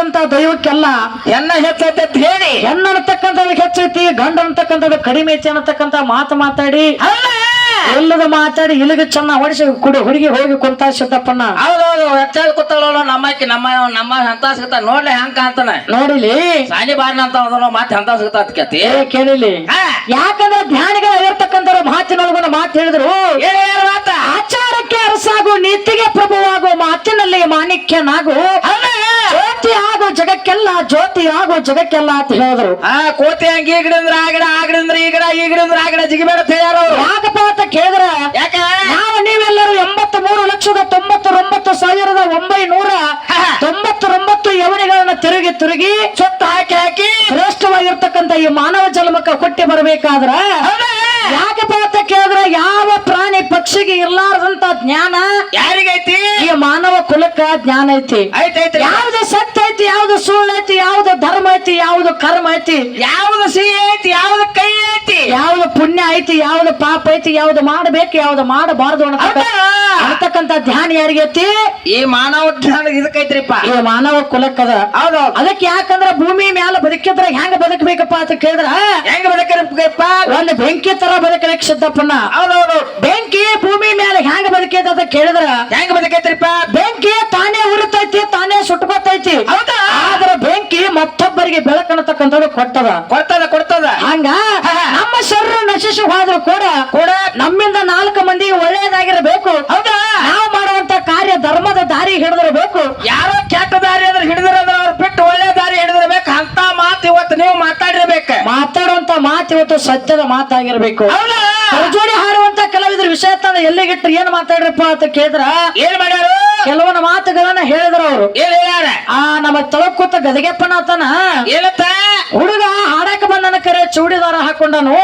ಅನ್ನತಕ್ಕಂತ ದೈವಕ್ಕೆಲ್ಲ ಎನ್ನ ಹೆಚ್ಚೈತೆ ಅಂತ ಹೇಳಿ. ಹೆಣ್ಣು ಅನ್ನತಕ್ಕಂಥದ್ದು ಹೆಚ್ಚೈತಿ ಗಂಡು ಅನ್ನತಕ್ಕಂಥದ್ದು ಕಡಿಮೆ ಐತಿ ಅನ್ನತಕ್ಕಂತ ಮಾತು ಮಾತಾಡಿ. ಅಲ್ಲ ಎಲ್ಲದ ಮಾತಾಡಿ ಇಲ್ಲಿಗೆ ಚೆನ್ನ ಹೊಡಿಸಿ ಕುಡಿ ಹುಡುಗಿ ಹೋಗಿ ಕುಂತ ಸಿದ್ದಪ್ಪಣ್ಣ ಹೌದೌದು ಹೆಚ್ಚಾಗಿ ಕೂತಾಳ ನಮ್ಮಕ್ಕೆ ನಮ್ಮ ನಮ್ಮ ಹಂತ ಸಿಗ್ತಾ ನೋಡ್ಲಿ ಹೆಂಗ್ ಕಾಣ್ತಾನೆ. ನೋಡಿಲಿ. ಸಾಲಿ ಬಾರ್ನ ಅಂತ ಅದನ್ನ ಮತ್ತೆ ಅಂತ ಸಿಗ್ತಾ ಅದಕ್ಕೆ ಏ ಕೇಳಿಲಿ. ಯಾಕಂದ್ರೆ ಧ್ಯಾನಿಗಳ ಇರ್ತಕ್ಕಂಥ ಮಾತಿನೊಳಗೊಂದು ಮಾತು ಹೇಳಿದ್ರು. ಆಚಾರಕ್ಕೆ ಅರಸಾಗು ನೀತಿಗೆ ಪ್ರಭುವಾಗು ಮಾತಿನಲ್ಲಿ ಮಾಣಿಕ್ಯನಾಗು. ಜಗಕ್ಕೆಲ್ಲ ಜ್ಯೋತಿ ಆಗೋ ಜಗಕ್ಕೆಲ್ಲ ಅಂತ ಹೇಳಿದ್ರು. ಆ ಕೋತಿ ಹಂಗ ಈ ಗಿಡಂದ್ರ ಆ ಗಿಡ ಆ ಗಿಡಂದ್ರ ಈ ಗಿಡ ಈ ಗಿಡಂದ್ರ ಆ ಗಿಡ ಜಿಗಿಬೇಡ ಅಂತ ಹೇಳ್ಯಾರ ಅವ್ರು. ಯಾಕಪ್ಪ ಅಂತ ಕೇಳಿದ್ರ ಯಾಕ? ನಾವು ನೀವೆಲ್ಲರೂ ಎಂಬತ್ತ ಮೂರು ಲಕ್ಷದ ತೊಂಬತ್ತೊಂಬತ್ತು ಸಾವಿರದ ಒಂಬೈನೂರ ತೊಂಬತ್ತೊಂಬತ್ತು ಯವನಿಗಳನ್ನ ತಿರುಗಿ ತಿರುಗಿ ಸುತ್ತ ಹಾಕಿ ಹಾಕಿ. ಶ್ರೇಷ್ಠವಾಗಿರ್ತಕ್ಕಂಥ ಈ ಮಾನವ ಜನ್ಮಕ್ಕೆ ಕೊಟ್ಟಿ ಬರಬೇಕಾದ್ರ ಯಾಕಪ್ಪ ಅಂತ ಕೇಳಿದ್ರ ಯಾವ ಪ್ರಾಣಿ ಪಕ್ಷಿಗೆ ಇರ್ಲಾರದಂತ ಜ್ಞಾನ ಯಾರಿಗೈತಿ? ಈ ಮಾನವ ಕುಲಕ್ಕ ಜ್ಞಾನ ಐತಿ. ಐತೈತ್ರಿ ಯಾವ್ದು ಸತ್ಯ ಐತಿ ಯಾವ್ದು ಕರ್ಮ ಐತಿ ಯಾವ್ದು ಸಿಹಿ ಐತಿ ಯಾವ್ದು ಕೈ ಐತಿ? ಯಾವ್ದು ಪುಣ್ಯ ಐತಿ ಯಾವ್ದು ಪಾಪ ಐತಿ ಯಾವ್ದು ಮಾಡಬೇಕು ಯಾವ್ದು ಮಾಡಬಾರದು ಅಂತಕ್ಕಂತ ಧ್ಯಾನ ಯಾರಿಗೆ ಈ ಮಾನವ ಧ್ಯಾನ ಇದಕ್ಕೈತ್ರಿಪ್ಪ ಈ ಮಾನವ ಕುಲಕ್ಕದ. ಹೌದು ಅದಕ್ಕೆ ಯಾಕಂದ್ರ ಭೂಮಿ ಮ್ಯಾಲ ಬದುಕಿದ್ರ ಹೆಂಗ ಬದುಕಬೇಕಪ್ಪ ಅಂತ ಕೇಳಿದ್ರ? ಹೆಂಗ ಬದಕರಿಪ್ಪ? ಒಂದು ಬೆಂಕಿ ತರ ಬದುಕಲಿಕ್ಕೆ ಸಿದ್ದಪ್ಪಣ್ಣ. ಹೌದೌದು ಬೆಂಕಿ ಭೂಮಿ ಮ್ಯಾಲ ಹೆಂಗ ಬದುಕೈತೆ ಅಂತ ಕೇಳಿದ್ರ? ಹೆಂಗ ಬದಕೈತ್ರಿಪ್ಪ ಬೆಂಕಿ ತಾನೇ ಉರಿತೈತಿ ತಾನೇ ಸುಟ್ಕೋತೈತಿ ಹೌದಾ? ಆದ್ರ ಬೆಂಕಿ ಮತ್ತೊಬ್ಬರಿಗೆ ಬೆಳಕನ್ನತಕ್ಕಂಥದ್ದು ಕೊಟ್ಟದ. ಕೊಡ್ತದ ಕೊಡ್ತದ. ಹಂಗ ನಮ್ಮ ಶರೀರ ನಶಿಸಿ ಹೋದ್ರು ಕೂಡ ಕೂಡ ನಮ್ಮಿಂದ ನಾಲ್ಕು ಮಂದಿ ಒಳ್ಳೆಯದಾಗಿರಬೇಕು. ಹೌದಾ? ನಾವು ಮಾಡುವಂತ ಕಾರ್ಯ ಧರ್ಮದ ದಾರಿ ಹಿಡಿದಿರಬೇಕು. ಯಾರೋ ಕೆಟ್ಟ ದಾರಿ ಅಂದ್ರೆ ಹಿಡಿದಿರೋದ್ರ ಅವ್ರು ಬಿಟ್ಟು ಒಳ್ಳೆ ದಾರಿ ಹಿಡಿದಿರ್ಬೇಕು. ಅಂತ ಮಾತು ಇವತ್ತು ನೀವು ಮಾತಾಡಿರ್ಬೇಕು. ಮಾತಾಡುವಂತ ಮಾತು ಇವತ್ತು ಸತ್ಯದ ಮಾತಾಗಿರ್ಬೇಕು. ಹೌದಾ? ಜೋಡಿ ಹಾರುವಂತ ಕೆಲವಿದ್ರ ವಿಷಯ ತಂದ ಎಲ್ಲಿಗಿಟ್ಟು ಏನ್ ಮಾತಾಡ್ರಪ್ಪ ಅಂತ ಕೇಳಿದ್ರ? ಏನ್ ಮಾಡ್ಯಾರು? ಕೆಲವೊಂದು ಮಾತುಗಳನ್ನ ಹೇಳಿದ್ರು ಅವರು. ಆ ನಮ್ಮ ತಳಕೂತ ಗದಗೆಪ್ಪನ ಆತನ. ಏನತ್ತ ಹುಡುಗ ಹಾಡಕ ಬಂದನ ಕರೆ ಚೂಡಿದಾರ ಹಾಕೊಂಡನು.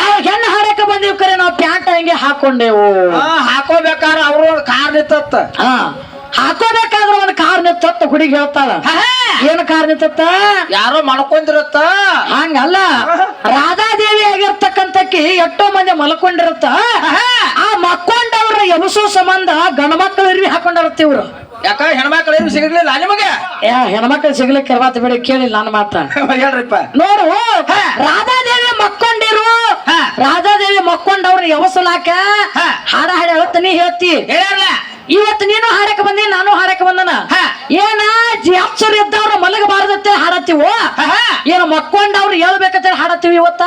ನಾವು ಹೆಣ್ಣ ಹಾಡಕ ಬಂದಿವ್ ಕರೆ ನಾವು ಪ್ಯಾಂಟ್ ಹಂಗೆ ಹಾಕೊಂಡೆವು. ಹಾಕೋಬೇಕಾದ್ರೆ ಹಾಕೋಬೇಕಾರ ಅವರು ಕಾರ್ ನಿಂತತ್ತ. ಹಾ ಒಂದ್ ಒಂದು ಕಾರ್ ನಿಂತತ್ತ ಹುಡುಗಿ ಹೇಳ್ತಾಳ. ಏನ್ ಕಾರ್ ನಿಂತತ್ತ? ಯಾರೋ ಮಲ್ಕೊಂಡಿರತ್ತ. ಹಂಗಲ್ಲ. ರಾಧಾದೇವಿ ಆಗಿರ್ತಕ್ಕಂತಕ್ಕಿ ಎಷ್ಟೋ ಮಂದಿ ಮಲ್ಕೊಂಡಿರುತ್ತ. ಆ ಮಕ್ಕೊಂಡವ್ರ ಎಬಸೋ ಸಂಬಂಧ ಗಂಡ ಮಕ್ಕಳ ಇರ್ವಿ ಹಾಕೊಂಡಿರತ್ತ ಇವ್ರು. ಯಾಕ ಹೆಣ್ಮಕ್ಳು ಏನು ಸಿಗಲಿಲ್ಲ ನಿಮಗೆ? ಏ ಹೆಣ್ಮಕ್ಳು ಸಿಗ್ಲಿಕ್ಕೆ ಇರ್ವಾತ ಬೇಡ ಕೇಳಿಲ್ಲ ನನ್ನ ಮಾತ. ಹೇಳ್ರಿಪ್ಪ. ನೋಡು ರಾಧಾದೇವಿ ಮಕ್ಕೊಂಡಿರು. ರಾಧಾದೇವಿ ಮಕ್ಕೊಂಡವ್ರ ಎವಸಲಾಕ ಹಾ. ಹಾಡ ಹಾಡ ಹೇಳ್ತೀನಿ ನೀ ಹೇಳ್ತಿ. ಇವತ್ತು ನೀನು ಹಾಡಕ್ ಬಂದಿ ನಾನು ಹಾಡಕ್ ಬಂದನ ಹಾ. ಏನ ಜಾಪ್ಸರ್ ಇದ್ದವ್ರ ಮಲಗಬಾರದತ್ತೆ ಹಾಡತ್ತೀವೋ ಏನು ಮಕ್ಕೊಂಡವ್ರು ಹೇಳ್ಬೇಕಂತ ಹಾಡತ್ತೀವಿ ಇವತ್ತ?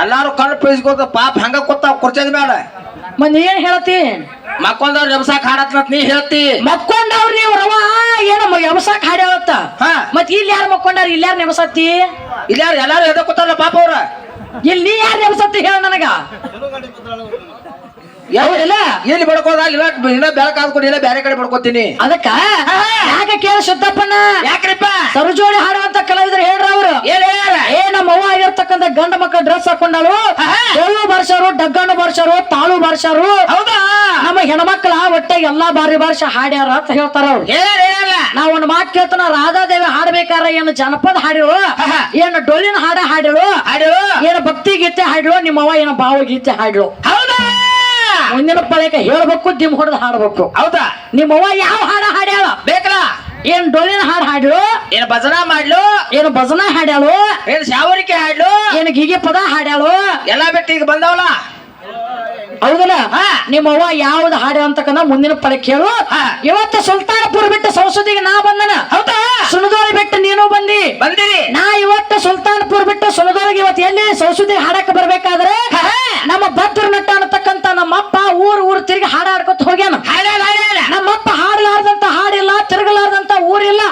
ಎಲ್ಲಾರು ಕಣ್ಣು ಪೀಸ್ಕೋತ ಪಾಪ ಹಂಗ ಕೊತ್ತ ಕುರ್ಚದ ಮೇಲೆ ಮಂದಿ ಏನ್ ಹೇಳತಿ ಮಕ್ಕೊಂದವ್ರು ಹಾಡತ್ ಮತ್ ನೀ ಹೇಳ್ತಿ. ಮಕ್ಕೊಂಡವ್ರು ನೀವು ರವ ಏನು ವ್ಯವಸಾಯ ಹಾಡ ಹೇಳತ್ತ ಹಾ. ಮತ್ ಇಲ್ಲಿ ಯಾರು ಮಕ್ಕೊಂಡಾರ ಇಲ್ಲಿ ಯಾರು ನೆಬಸತ್ತಿ? ಇಲ್ಲಾರು ಎಲ್ಲಾರು ಎದ ಕೂತಾರಲ್ಲ ಪಾಪ ಅವ್ರ? ಇಲ್ಲಿ ನೀ ಯಾರು ನೆಬಸತ್ತಿ ಹೇಳ ನನಗ? ಹೌದಿಲ್ಲ ಎಲ್ಲಿ ಬಡ್ಕೋದ ಇಲ್ಲ ಇನ್ನ ಬೆಳಕಾದ್ ಕೊಡಿ ಇಲ್ಲ ಬೇರೆ ಕಡೆ ಬಡ್ಕೋತೀನಿ. ಅದಕ್ಕ? ಯಾಕೆ ಕೇಳ ಶುದ್ಧಪ್ಪನ ಯಾಕ್ರಿಪ್ಪ? ಸರುಜೋಡಿ ಹಾಡುವಂತ ಕಲಾವಿದ್ರು ಹೇಳ್ರ ಅವ್ರು. ಏ ನಮ್ಮ ಅವ್ವ ಆಗಿರ್ತಕ್ಕಂಥ ಗಂಡ ಮಕ್ಕಳ ಡ್ರೆಸ್ ಹಾಕೊಂಡಳು. ಡೊಳ್ಳು ಬಾರ್ಸಾರು ಡಗ್ಗಣ್ಣ ಬಾರ್ಸಾರು ತಾಳು ಬಾರ್ಸಾರು. ಹೌದಾ? ನಮ್ಮ ಹೆಣ್ಮಕ್ಳ ಒಟ್ಟೆ ಎಲ್ಲಾ ಬಾರಿ ಬಾರ್ಸ ಹಾಡ್ಯಾರ ಅಂತ ಹೇಳ್ತಾರ ಅವ್ರು. ನಾವ್ ಒಂದ್ ಮಾತು ಕೇಳ್ತಾನ ರಾಧಾದೇವಿ ಹಾಡ್ಬೇಕಾರ ಏನು ಜನಪದ ಹಾಡಿಳು ಏನು ಡೊಳ್ಳಿನ ಹಾಡ ಹಾಡಿಳು ಹಾಡಿಳು ಏನು ಭಕ್ತಿ ಗೀತೆ ಹಾಡಿಳು ನಿಮ್ಮವ್ವ ಏನು ಭಾವಗೀತೆ ಹಾಡಿಳು ಮುಂದಿನ ಪಳಕ ಹೇಳ್ಬೇಕು ದಿಮ್ ಹೊಡೆದು ಹಾಡ್ಬೇಕು. ಹೌದಾ? ನಿಮ್ಮವ್ವ ಯಾವ ಹಾಡ ಹಾಡ್ಯಾಳ? ಬೇಕಲ್ಲ? ಏನ್ ಡೊಳ್ಳಿನ ಹಾಡು ಹಾಡ್ಲು? ಏನ್ ಭಜನ ಮಾಡ್ಲು? ಏನು ಭಜನ ಹಾಡ್ಯಾಳು? ಏನ್ ಶಾವರಿಕೆ ಹಾಡ್ಲು? ಏನು ಗೀಗೆ ಪದ ಹಾಡ್ಯಾಳು? ಎಲ್ಲಾ ಬಿಟ್ಟು ಈಗ ಬಂದವಲ್ಲ? ಹೌದಲ್ಲ? ನಿಮ್ಮ ನಿಮ್ಮವ್ವ ಯಾವ್ದು ಹಾಡ್ಯಾಳ ಅಂತಕ್ಕಂಥ ಮುಂದಿನ ಪದ ಕೇಳು. ಹಾ. ಇವತ್ತು ಸುಲ್ತಾನಪುರ ಬಿಟ್ಟು ಸಂಸದಿಗೆ ನಾ ಬಂದನ. ಹೌದಾ? ಸುಣದೋಳಿ ಬಿಟ್ಟು ನೀನು ಬಂದಿ. ಬಂದಿರಿ. ನಾ ಇವತ್ತು ಸುಲ್ತಾನಪುರ ಬಿಟ್ಟು ಸುಣದೋಳಿಗೆ ಇವತ್ತು ಎಲ್ಲಿ ಸಂಸದಿ ಹಾಡಕ್ಕೆ ಬರ್ಬೇಕಾದ್ರೆ ನಮ್ಮ ಭದ್ರ ನಟ ಅನ್ನತಕ್ಕಂತ ನಮ್ಮಪ್ಪ ಊರ್ ಊರ್ ತಿರುಗಿ ಹಾಡ ಹಾಡ್ಕೊತ ಹೋಗ್ಯಾನ ನಮ್ಮಪ್ಪ ಹಾಡಲಾರ್ದಂತ ಹಾಡಿಲ್ಲ ತಿರುಗಲಾರ್ದಂತ ಊರಿಲ್ಲ.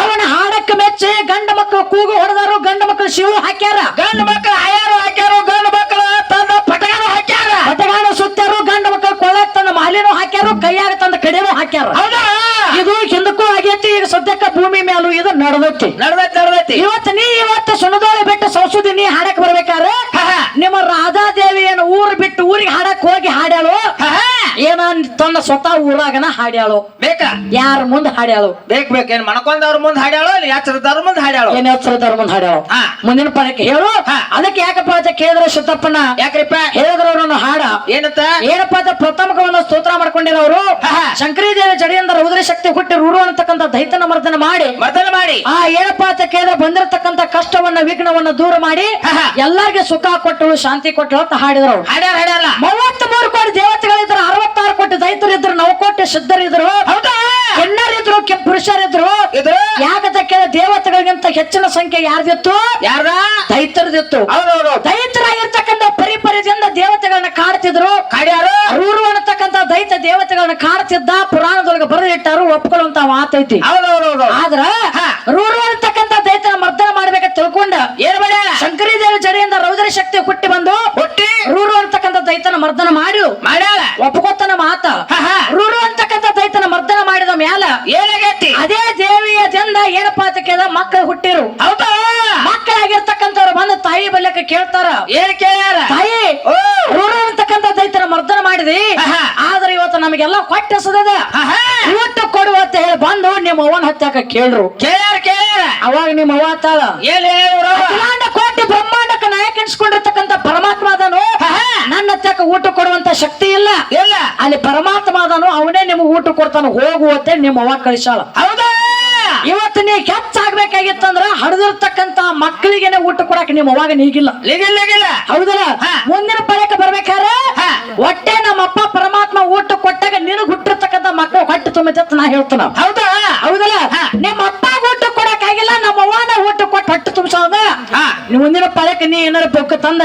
ಅವನ ಹಾಡಕ್ಕೆ ಮೆಚ್ಚಿ ಗಂಡ ಮಕ್ಕಳು ಕೂಗು ಹೊಡೆದಾರು ಗಂಡ ಮಕ್ಕಳು ಶಿವು ಹಾಕ್ಯಾರ. ಗಂಡ ಮಕ್ಕಳು ಆಯಾರು ಹಾಕ್ಯಾರು ಗಂಡ ಮಕ್ಕಳು ತಂದ ಪಟಗಾನು ಹಾಕ್ಯಾರ. ಪಟಗಾನು ಸುತ್ತಾರು ಗಂಡ ಮಕ್ಕಳು ಕೊಳ್ಳಕ್ ತಂದ ಮಾಲಿನೂ ಹಾಕ್ಯಾರು ಕೈಯಾಗ ತಂದ ಕಡೆನೂ ಹಾಕ್ಯಾರ. ಇದು ಹಿಂದಕ್ಕೂ ಆಗೈತಿ ಈಗ ಸದ್ಯಕ್ಕ ಭೂಮಿ ಮೇಲು ಇದು ನಡೆದೈತಿ. ನಡ್ದೈತಿ ನಡ್ದೈತಿ. ಇವತ್ತು ನೀ ಇವತ್ತು ಸುಣದೋಳಿ ಬಿಟ್ಟು ಸೌಸುದಿ ನೀ ಹಾಡಕ್ ಬರ್ಬೇಕಾದ್ರೆ ನಿಮ್ಮ ರಾಧಾದೇವಿಯನ್ನು ಊರು ಬಿಟ್ಟು ಊರಿಗೆ ಹಾಡಕ್ ಹೋಗಿ ಹಾಡ್ಯಾಳು? ಏನ ತನ್ನ ಸ್ವತಃ ಊರಾಗನ ಹಾಡ್ಯಾಳು. ಬೇಕಾ? ಯಾರ ಮುಂದೆ ಹಾಡ್ಯಾಳು? ಬೇಕ್ ಬೇಕೇನ್ ಮಣಕೊಂಡವ್ರ ಮುಂದ್ ಹಾಡ್ಯಾಳು ಇಲ್ಲ ಯಾಚರದವ್ರ ಮುಂದ್ ಹಾಡ್ಯಾಳು? ಏನ್ ಎಚ್ಚರದವ್ರ ಮುಂದೆ ಹಾಡ್ಯಾಳು? ಹಾ. ಮುಂದಿನ ಪದಕ್ಕೆ ಹೇಳು. ಹಾ. ಅದಕ್ಕೆ ಯಾಕಪ್ಪ ಅಂತ ಕೇಳಿದ್ರೆ ಯಾಕ್ರಿಪ್ಪ? ಹೇಳಿದ್ರವ್ರನ್ನ ಹಾಡ. ಏನಂತ? ಏನಪ್ಪ ಅಂತ ಪ್ರಥಮಕವನ್ನು ಸ್ತೋತ್ರ ಮಾಡ್ಕೊಂಡಿರೋರು ಹಾ. ಶಂಕರಿ ದೇವಿ ಜಡಿಯಿಂದ ರೌದ್ರ ಶಕ್ತಿ ಹುಟ್ಟಿ ರೂಢು ಅಂತಕ್ಕಂಥ ದೈತನ ಮರ್ದನ ಮಾಡಿ ಮರ್ದನ ಮಾಡಿ. ಆ ಏನಪ್ಪ ಅಂತ ಕೇಳಿದ್ರೆ ಬಂದಿರತಕ್ಕಂತ ಕಷ್ಟವನ್ನ ವಿಘ್ನವನ್ನ ದೂರ ಮಾಡಿ ಹಾ. ಎಲ್ಲಾರ್ಗೆ ಸುಖ ಕೊಟ್ಟಳು ಶಾಂತಿ ಕೊಟ್ಟಳು ಅಂತ ಹಾಡಿದ್ರು ಅವ್ರು. ಹಾಡ್ಯಾರ ಹಾಡ್ಯಾರ ಮೂವತ್ತ್ ಮೂರು ಕೋಟಿ ದೇವತೆಗಳಿದ್ರು ಅರವತ್ತಾರು ಕೋಟಿ ದೈತರಿದ್ರು ನವಕೋಟಿ ಸಿದ್ಧರಿದ್ರು ಹೌದಾ? ಹೆಣ್ಣರಿದ್ರು ಕೆ- ಪುರುಷರಿದ್ರು ಇದ್ರ? ಯಾಕಂತ ಕೇಳಿದ್ರೆ ದೇವತೆಗಳಿಗಿಂತ ಹೆಚ್ಚಿನ ಸಂಖ್ಯೆ ಯಾರ್ದಿತ್ತು? ಯಾರ ದೈತರದಿತ್ತು ದೈತರಾಗಿರ್ತಕ್ಕಂಥ ಪರಿಪರಿದಿಂದ ದೇವತೆಗಳನ್ನ ಕಾಡ್ತಿದ್ರು. ಕಾಡ್ಯಾರು? ರೂರು ಅನ್ನತಕ್ಕಂಥ ದೈತ ದೇವತೆಗಳನ್ನ ಕಾಡ್ತಿದ್ದ ಪುರಾಣದೊಳಗೆ ಬರೆದಿಟ್ಟಾರು ಒಪ್ಕೊಳ್ಳುವಂತ ಮಾತೈತಿ. ಆದ್ರ. ರೂರು ಅಂತಕ್ಕಂಥ ದೈತನ ಮರ್ದನ ಮಾಡ್ಬೇಕಂತ ತಿಳ್ಕೊಂಡ ಏನ್ ಮಾಡ್ಯಾಳ ಶಂಕರಿ ದೇವ ಜರಿಯಿಂದ ರೌದ್ರ ಶಕ್ತಿ ಹುಟ್ಟಿ ಬಂದು ದೈತನ ಮರ್ದನ ಮಾಡು ಮಾಡ್ಯಾಳ? ಒಪ್ಕೋತನ ಮಾತ. ರುರು ಅಂತಕ್ಕಂಥ ದೈತನ ಮರ್ದನ ಮಾಡಿದ ಮ್ಯಾಲ ಏನಾಗೈತಿ ಅದೇ ದೇವಿಯ ಜಂದ ಏನಪ್ಪಾ ಅಂತ ಕೇಳಿದ ಮಕ್ಕಳು ಹುಟ್ಟಿರು. ಹೌದಾ? ಮಕ್ಕಳಾಗಿರ್ತಕ್ಕಂಥವ್ರು ಬಂದು ತಾಯಿ ಬಲ್ಯಕ್ಕೆ ಕೇಳ್ತಾರ. ಏನ್ ಕೇಳ್ಯಾರ? ತಾಯಿ ರುರು ಅಂತಕ್ಕಂಥ ದೈತನ ಮರ್ದನ ಮಾಡಿದಿ. ಆದ್ರೆ ಇವತ್ತು ನಮಗೆಲ್ಲ ಹೊಟ್ಟೆಸದ ಆಹಾ. ಇವತ್ತು ಕೊಡು ಅಂತ ಹೇಳಿ ಬಂದು ನಿಮ್ಮ ಅವನ ಹತ್ತಾಕ ಕೇಳ್ರು. ಕೇಳ್ಯಾರ ಕೇಳ್ಯಾರ. ಅವಾಗ ನಿಮ್ಮ ಅವ್ವ ತಾಳ ಏನ್ ಹೇಳಿವ್ರವ್ವ? ಅಖಿಲಾಂಡ ಕೋಟಿ ಬ್ರಹ್ಮಾಂಡಕ್ಕೆ ನಾಯಕ ಎನ್ಸ್ಕೊಂಡಿರ್ತಕ್ಕಂಥ ಪರಮಾತ್ಮ ಅದನು ಆಹಾ. ನನ್ನ ಹತ್ತಾಕ ಊಟ ಕೊಡುವಂತ ಶಕ್ತಿ ಇಲ್ಲ ಇಲ್ಲ ಅಲ್ಲಿ ಪರಮಾತ್ಮ ಅದನು ಅವನೇ ನಿಮ್ಗೆ ಊಟ ಕೊಡ್ತಾನ ಹೋಗುವಂತೆ ನಿಮ್ಮ ಅವ್ವ ಕಳಿಸಾಳ ಹೌದಾ? ಇವತ್ತು ನೀ ಹೆಚ್ಚಾಗ್ಬೇಕಾಗಿತ್ತಂದ್ರ ಹಡದಿರ್ತಕ್ಕಂತ ಮಕ್ಕಳಿಗೆನೆ ಊಟ ಕೊಡಕ್ ನಿಮ್ಮ ಅವಾಗ ನೀಗಿಲ್ಲ. ಹೌದಲ್ಲ? ಮುಂದಿನ ಬರ್ಬೇಕಾರ ಒಟ್ಟೆ ಹೊಟ್ಟೆ ನಮ್ಮಪ್ಪ ಪರಮಾತ್ಮ ಊಟ ಕೊಟ್ಟಾಗ ನಿನಗ್ ಹುಟ್ಟಿರ್ತಕ್ಕಂತ ಮಕ್ಕಳು ಹೊಟ್ಟೆ ತುಂಬ ನಾ ಹೇಳ್ತಾನ. ಹೌದಾ? ಹೌದಲ್ಲ. ನಿಮ್ಮ ಅಪ್ಪ ಊಟ ಕೊಡಕ್ ಆಗಿಲ್ಲ ನಮ್ಮ ಅವ್ವನ ಊಟ ಕೊಟ್ಟು ಹೊಟ್ಟೆ ತುಂಬಿಸೋದ. ಮುಂದಿನ ಪಳಕ ನೀ ಏನಾರ ಬೊಕ್ಕ ತಂದ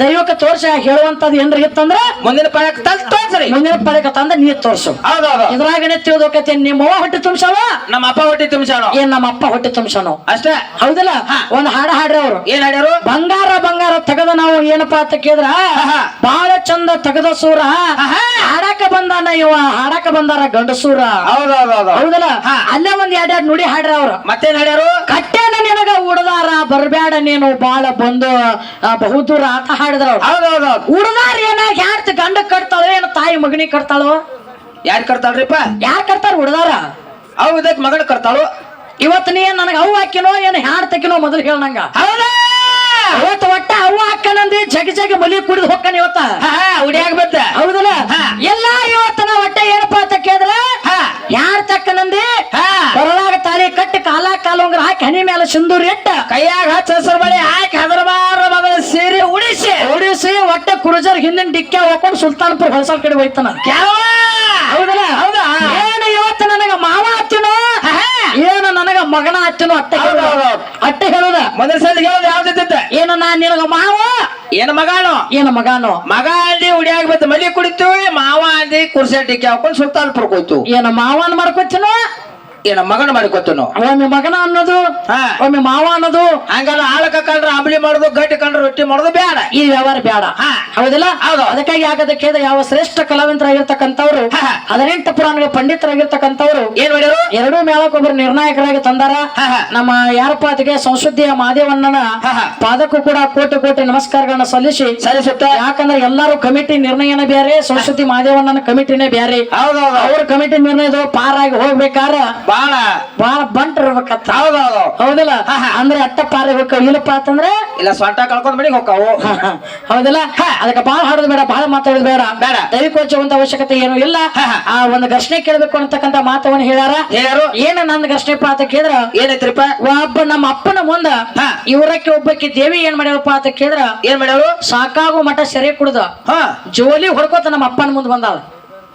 ದೈವಕ್ಕೆ ತೋರ್ಸ ಹೇಳುವಂತದ್ ಏನ್ರ ಇತ್ತಂದ್ರ? ಮುಂದಿನ ಪಳಕ್ ತಲ್ ತೋರ್ಸ್ರಿ. ಮುಂದಿನ ಪಳಕ ತಂದ ನೀ ತೋರ್ಸು. ಇದ್ರಾಗನೆ ತಿಳಿದೋಕತಿ ನಿಮ್ಮ ಅವ್ವ ಹೊಟ್ಟೆ ತುಂಬಿಸವ ನಮ್ಮ ಅಪ್ಪ ಹೊಟ್ಟೆ ತುಂಬಿಸೋಣ ಏನ್ ನಮ್ಮ ಅಪ್ಪ ಹೊಟ್ಟೆ ತುಂಬಿಸೋಣ ಅಷ್ಟೇ. ಹೌದಲ್ಲ? ಒಂದು ಹಾಡ ಹಾಡ್ರಿ ಅವ್ರು. ಏನ್ ಹಾಡ್ಯಾರು? ಬಂಗಾರ ಬಂಗಾರ ತೆಗೆದ ನಾವು ಏನಪ್ಪಾ ಅಂತ ಕೇಳಿದ್ರ. ಬಹಳ ಚಂದ ತೆಗೆದ ಸೂರ. ಹಾಡಾಕ ಬಂದಾನ ಇವ ಹಾಡಾಕ ಬಂದಾರ ಗಂಡಸೂರ ಹೌದಲ್ಲ. ಅಲ್ಲೇ ಒಂದ್ ಎರಡ್ ನುಡಿ ಹಾಡ್ರ ಅವ್ರು. ಮತ್ತೇನ್ ಹಾಡ್ಯಾರು? ಕಟ್ಟೆನ ನಿನಗ ಉಡದಾರ ಬರ್ಬ್ಯಾಡ ನೀನು ಬಾಳ ಬಂದು ಬಹುದೂರ ಆತ ಹಾಡಿದ್ರ. ಉಡದಾರ ಏನ ಯಾರ್ತ ಗಂಡ ಕಟ್ತಾಳೋ ಏನ ತಾಯಿ ಮಗನಿಗೆ ಕಟ್ತಾಳೋ? ಯಾರ್ ಕಟ್ತಾಳ್ರಿಪ್ಪ? ಯಾರ್ ಕಟ್ತಾರ ಉಡದಾರ? ಹೌದಕ್ ಮಗಳ ಕರ್ತಾಳು ಇವತ್ತು ನೀ ನನಗೆ ಅವು ಹಾಕಿನೋ ಏನು ಹ್ಯಾಡ್ ತಕ್ಕಿನೋ ಮೊದಲು ಹೇಳಂಗ ಹೌದಾ? ಇವತ್ತು ಒಟ್ಟ ಅವು ಹಾಕನಂದಿ ಜಗ ಜಗ ಮಲಿ ಕುಡಿದು ಹೊಕ್ಕನ ಇವತ್ತ. ಉಡಿಯಾಗ ಬತ್ತ ಹೌದಲ್ಲ? ಎಲ್ಲಾ ಎಲ್ಲ ಇವತ್ತನ ಒಟ್ಟ ಏನಪ್ಪ ಅಂತ ಕೇಳಿದ್ರ? ಹಾ. ಯಾರ್ ತಕ್ಕನಂದಿ. ಕೊರಳಾಗ ತಾಲಿ ಕಟ್ಟಿ ಕಾಲ ಕಾಲೊಂಗ್ರ ಹಾಕಿ ಹನಿ ಮೇಲೆ ಸಿಂದೂರ್ ಇಟ್ಟ. ಕೈಯಾಗ ಹಚ್ಚ ಹಸಿರು ಬಳಿ ಹಾಕಿ ಹದರಬಾರ ಮಗಳ ಸೇರಿ ಉಡಿಸಿ. ಉಡಿಸಿ ಒಟ್ಟ ಕುರುಜರ್ ಹಿಂದಿನ ಡಿಕ್ಕೆ ಹೋಗ್ಕೊಂಡು ಸುಲ್ತಾನ್ಪುರ್ ಹೊಲಸಲ್ ಕಡೆ ಹೋಯ್ತಾನ. ಹೌದಲ್ಲ? ಹೌದಾ? ಮಗನ ಅಚ್ಚನು ಅಟ್ಟ. ಅಟ್ಟ ಹೇಳುದ? ಮೊದಲ ಸಲ ಹೇಳೋದು ಯಾವ್ದಿದ್ದ ಏನು ನಾನ್ ನಿನಗ ಮಾವ? ಏನ ಮಗಾನು? ಏನು ಮಗಾನು? ಮಗ ಅಲ್ಲಿ ಉಡಿಯಾಗ ಬತ್ತ ಮಲಿ ಕುಡಿತು ಮಾವ ಅಲ್ಲಿ ಕುರ್ಸಿ ಟಿಕ್ಕಿ ಹಾಕೊಂಡು ಸುತ್ತಾಲ್ ಹೋಯ್ತು ಏನು ಮಾವನ್ ಮಾಡ್ಕೊತೀನೋ ಏನ ಮಗನ ಮಾಡಿಕೊತನು ಒಮ್ಮೆ ಮಗನ ಅನ್ನೋದು ಹಾ. ಒಮ್ಮೆ ಮಾವ ಅನ್ನೋದು ಹಂಗಲ್ಲ ಆಳಕ ಕಂಡ್ರ ಅಂಬಲಿ ಮಾಡುದು ಗಟ್ಟಿ ಕಂಡ್ರ ರೊಟ್ಟಿ ಮಾಡುದು ಬೇಡ ಈ ವ್ಯವಹಾರ ಬೇಡ ಹಾ. ಹೌದಿಲ್ಲ ಹೌದು. ಅದಕ್ಕಾಗಿ ಆಗದಕ್ಕೆ ಯಾವ ಶ್ರೇಷ್ಠ ಕಲಾವಿದರಾಗಿರ್ತಕ್ಕಂಥವ್ರು ಹಾ. ಹದಿನೆಂಟು ಪುರಾಣಗಳ ಪಂಡಿತರಾಗಿರ್ತಕ್ಕಂಥವ್ರು ಏನ್ ಮಾಡ್ಯಾರು ಎರಡೂ ಮೇಳಕ್ಕೊಬ್ಬರು ನಿರ್ಣಾಯಕರಾಗಿ ತಂದಾರ ಹಾ, ಹಾ. ನಮ್ಮ ಯಾರಪ್ಪ ಅದಕ್ಕೆ ಸಂಸ್ಕೃತಿಯ ಮಾದೇವಣ್ಣನ ಹಾ, ಹಾ. ಪಾದಕ್ಕೂ ಕೂಡ ಕೋಟಿ ಕೋಟಿ ನಮಸ್ಕಾರಗಳನ್ನ ಸಲ್ಲಿಸಿ ಸಲ್ಲಿಸುತ್ತೆ ಯಾಕಂದ್ರೆ ಎಲ್ಲಾರು ಕಮಿಟಿ ನಿರ್ಣಯನ ಬೇರೆ ಸಂಸ್ಕೃತಿ ಮಾದೇವಣ್ಣನ ಕಮಿಟಿನೇ ಬೇರೆ ಹೌದೌದು ಅವ್ರ ಕಮಿಟಿ ನಿರ್ಣಯದ ಪಾರಾಗಿ ಹೋಗ್ಬೇಕಾರ ಬಾಳ ಬಾಳ ಬಂಟ್ ಇರ್ಬೇಕಂತ. ಹೌದೌದು. ಹೌದಲ್ಲ. ಅಂದ್ರೆ ಅಟ್ಟ ಪಾರ ಇರ್ಬೇಕು ಇಲ್ಲಪ್ಪ ಅಂತಂದ್ರೆ? ಇಲ್ಲ ಸೊಂಟ ಕಳ್ಕೊಂಡ್ ಮನೆಗೆ ಹೋಗ್ತಾವು ಹ, ಹ. ಹೌದಲ್ಲ? ಅದಕ್ಕೆ ಬಾಳ ಹಾಡೋದು ಬೇಡ ಬಾಳ ಮಾತಾಡೋದು ಬೇಡ. ಬೇಡ. ದೈವಿಕೋಚುವಂತ ಅವಶ್ಯಕತೆ ಏನು ಇಲ್ಲ. ಆ ಒಂದು ಘರ್ಷಣೆ ಕೇಳಬೇಕು ಅಂತಕ್ಕಂತ ಮಾತವನ್ನ ಹೇಳ್ಯಾರ. ಹೇಳ್ಯಾರು. ಏನ ನಂದು ಘರ್ಷಣೆಪ್ಪ ಅಂತ ಕೇಳಿದ್ರ? ಏನೈತ್ರಿಪ್ಪ? ಒಬ್ಬ ನಮ್ಮ ಅಪ್ಪನ ಮುಂದ. ಇವರಕ್ಕೆ ಒಬ್ಬಕ್ಕೆ ದೇವಿ ಏನ್ ಮಾಡ್ಯಾಳಪ್ಪ ಅಂತ ಕೇಳಿದ್ರ? ಏನ್ ಮಾಡ್ಯಾರು ಸಾಕಾಗು ಮಠ ಸೆರೆ ಕುಡ್ದ. ಹಾ. ಜೋಲಿ ಹೊಡ್ಕೋತ ನಮ್ಮ ಅಪ್ಪನ ಮುಂದೆ ಬಂದಾಳ.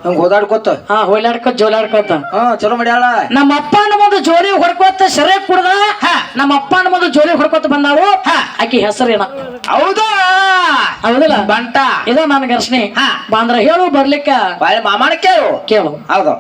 ಹಂಗ ಓದಾಡ್ಕೊತ? ಹಾ ಹೊಯ್ಲಾಡ್ಕೋತ ಜೋಲಾಡ್ಕೋತ. ಹಾ ಚಲೋ ಮಾಡ್ಯಾಳ. ನಮ್ಮ ಅಪ್ಪನ ಮುಂದೆ ಜೋಲಿ ಹೊಡ್ಕೋತ ಸೆರೆ ಕುಡ್ದ ನಮ್ಮ ಅಪ್ಪನ ಮುಂದೆ ಜೋಲಿ ಹೊಡ್ಕೋತ ಬಂದಾಳು ಹ. ಆಕಿ ಹೆಸರೇನ? ಹೌದಾ? ಹೌದಲ್ಲ? ಬಂಟ. ಇದು ನನ್ನ ಘರ್ಷಣೆ ಹ. ಬಾಂದ್ರ ಹೇಳು ಬರ್ಲಿಕ್ಕ. ಬಾಳೆ ಮಾಮಾನ ಕೇಳು. ಕೇಳು. ಹೌದು.